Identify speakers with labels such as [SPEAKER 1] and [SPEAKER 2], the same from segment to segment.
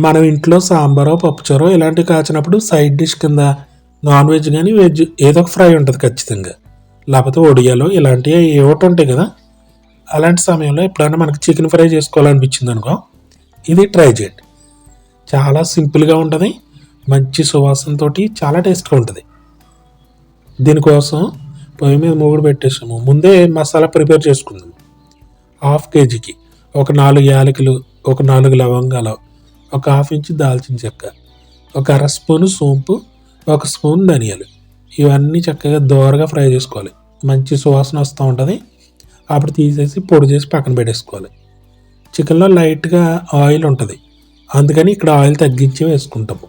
[SPEAKER 1] మనం ఇంట్లో సాంబారో పప్పుచారో ఇలాంటివి కాచినప్పుడు సైడ్ డిష్ కింద నాన్ వెజ్ కానీ వెజ్ ఏదో ఒక ఫ్రై ఉంటుంది ఖచ్చితంగా. లేకపోతే ఒడియాలో ఇలాంటివి ఏవోటి ఉంటాయి కదా. అలాంటి సమయంలో ఎప్పుడైనా మనకి చికెన్ ఫ్రై చేసుకోవాలనిపించింది అనుకో ఇది ట్రై చేయండి. చాలా సింపుల్గా ఉంటుంది మంచి సువాసనతో చాలా టేస్ట్గా ఉంటుంది. దీనికోసం పొయ్యి మీద మూగుడు పెట్టేసాము. ముందే మసాలా ప్రిపేర్ చేసుకుందాం హాఫ్ కేజీకి ఒక నాలుగు యాలకులు ఒక నాలుగు లవంగాలు ఒక హాఫ్ ఇంచ్ దాల్చిన చెక్క ఒక అర స్పూన్ సోంపు ఒక స్పూన్ ధనియాలు. ఇవన్నీ చక్కగా దోరగా ఫ్రై చేసుకోవాలి. మంచి సువాసన వస్తూ ఉంటుంది. అప్పుడు తీసేసి పొడి చేసి పక్కన పెట్టేసుకోవాలి. చికెన్లో లైట్గా ఆయిల్ ఉంటుంది. అందుకని ఇక్కడ ఆయిల్ తగ్గించి వేసుకుంటాము.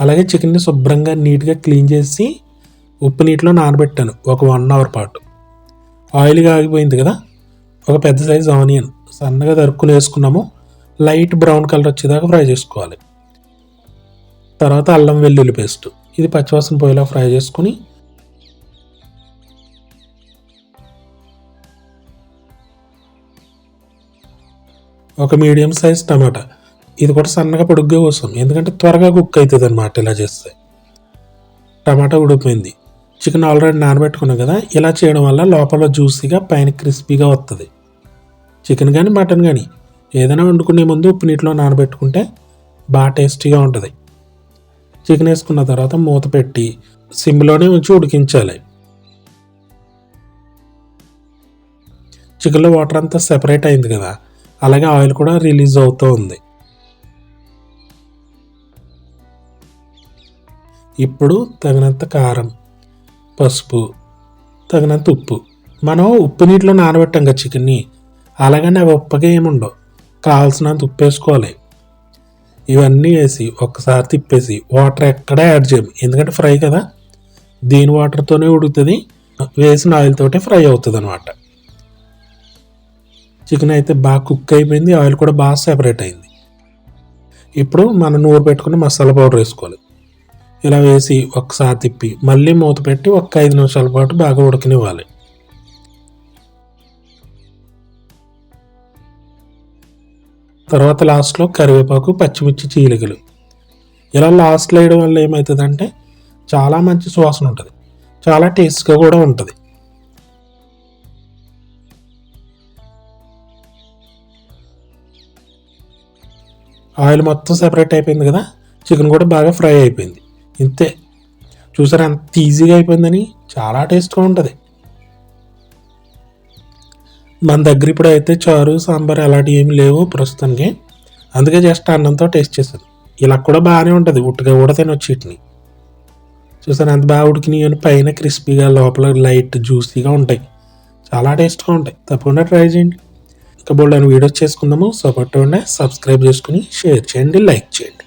[SPEAKER 1] అలాగే చికెన్ని శుభ్రంగా నీట్గా క్లీన్ చేసి ఉప్పు నీటిలో నానబెట్టాను. ఒక వన్ అవర్ పాటు. ఆయిల్గా ఆగిపోయింది కదా? ఒక పెద్ద సైజు ఆనియన్. సన్నగా తరుక్కుని వేసుకున్నాము లైట్ బ్రౌన్ కలర్ వచ్చేదాకా ఫ్రై చేసుకోవాలి. తర్వాత అల్లం వెల్లుల్లి పేస్ట్. ఇది పచ్చివాసన పోయేలా ఫ్రై చేసుకుని ఒక మీడియం సైజ్ టమాటా. ఇది కూడా సన్నగా పొడుగ్గా కోసం ఎందుకంటే త్వరగా కుక్ అవుతుంది అనమాట ఇలా చేస్తే. టమాటా ఉడిపోయింది చికెన్ ఆల్రెడీ నానబెట్టుకున్నాం కదా ఇలా చేయడం వల్ల లోపల జ్యూసీగా పైన క్రిస్పీగా వస్తుంది చికెన్ కానీ మటన్ కానీ ఏదైనా వండుకునే ముందు ఉప్పు నీటిలో నానబెట్టుకుంటే బాగా టేస్టీగా ఉంటుంది. చికెన్ వేసుకున్న తర్వాత మూత పెట్టి సిమ్లోనే ఉంచి ఉడికించాలి. చికెన్లో వాటర్ అంతా సెపరేట్ అయింది కదా అలాగే ఆయిల్ కూడా రిలీజ్ అవుతూ ఉంది. ఇప్పుడు తగినంత కారం పసుపు తగినంత ఉప్పు. మనం ఉప్పు నీటిలో నానబెట్టాం కదా చికెన్ని అలాగని అవి ఉప్పగా ఏముండవు. కావాల్సినంత ఉప్పు వేసుకోవాలి ఇవన్నీ వేసి ఒక్కసారి తిప్పేసి వాటర్ ఎక్కడా యాడ్ చేయము. ఎందుకంటే ఫ్రై కదా. దీని వాటర్తోనే ఉడుకుతుంది. వేసిన ఆయిల్ తోటే ఫ్రై అవుతుంది అనమాట చికెన్ అయితే బాగా కుక్ అయిపోయింది. ఆయిల్ కూడా బాగా సెపరేట్ అయింది. ఇప్పుడు మనం నూరు పెట్టుకుని మసాలా పౌడర్ వేసుకోవాలి. ఇలా వేసి ఒకసారి తిప్పి మళ్ళీ మూత పెట్టి ఒక ఐదు నిమిషాల పాటు బాగా ఉడకనివ్వాలి. తర్వాత లాస్ట్లో కరివేపాకు పచ్చిమిర్చి చీలికలు. ఇలా లాస్ట్లో వేయడం వల్ల ఏమవుతుందంటే చాలా మంచి సువాసన ఉంటుంది. చాలా టేస్ట్గా కూడా ఉంటుంది. ఆయిల్ మొత్తం సెపరేట్ అయిపోయింది కదా చికెన్ కూడా బాగా ఫ్రై అయిపోయింది. ఇంతే. చూసారా ఎంత ఈజీగా అయిపోయిందని చాలా టేస్ట్గా ఉంటుంది. మన దగ్గర ఇప్పుడు అయితే చారు సాంబార్ అలాంటివి ఏమి లేవు ప్రస్తుతానికి. అందుకే జస్ట్ అన్నంతో టేస్ట్ చేశాను. ఇలా కూడా బాగానే ఉంటుంది. ఉట్టుగా కూడా తినొచ్చు వీటిని. చూసాను అంత బాగా ఉడికినాయి పైన క్రిస్పీగా లోపల లైట్ జ్యూసీగా ఉంటాయి. చాలా టేస్ట్గా ఉంటాయి. తప్పకుండా ట్రై చేయండి. ఇంకా బోల్డ్ వీడియోస్ చేసుకుందాము. సపోర్ట్ ఉండే సబ్స్క్రైబ్ చేసుకుని షేర్ చేయండి లైక్ చేయండి.